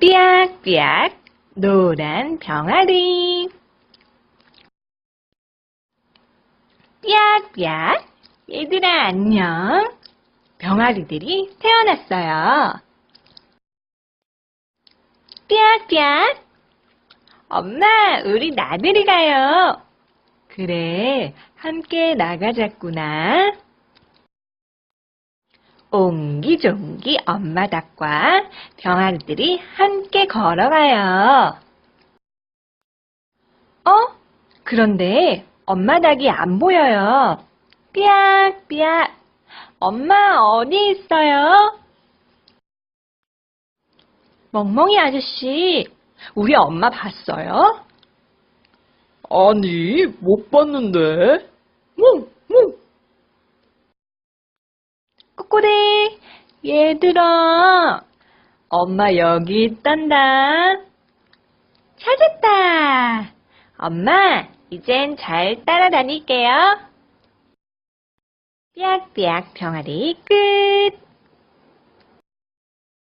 삐약삐약 노란 병아리. 삐약삐약 얘들아 안녕. 병아리들이 태어났어요. 삐약삐약 엄마 우리 나들이 가요. 그래 함께 나가자꾸나 옹기종기 엄마 닭과 병아리들이 함께 걸어가요. 어? 그런데 엄마 닭이 안 보여요. 삐약삐약. 엄마 어디 있어요? 멍멍이 아저씨, 우리 엄마 봤어요? 아니, 못 봤는데. 뭉, 뭉. 꼬꼬리, 얘들아, 엄마 여기 있단다. 찾았다. 엄마, 이젠 잘 따라다닐게요. 삐약삐약 병아리 끝.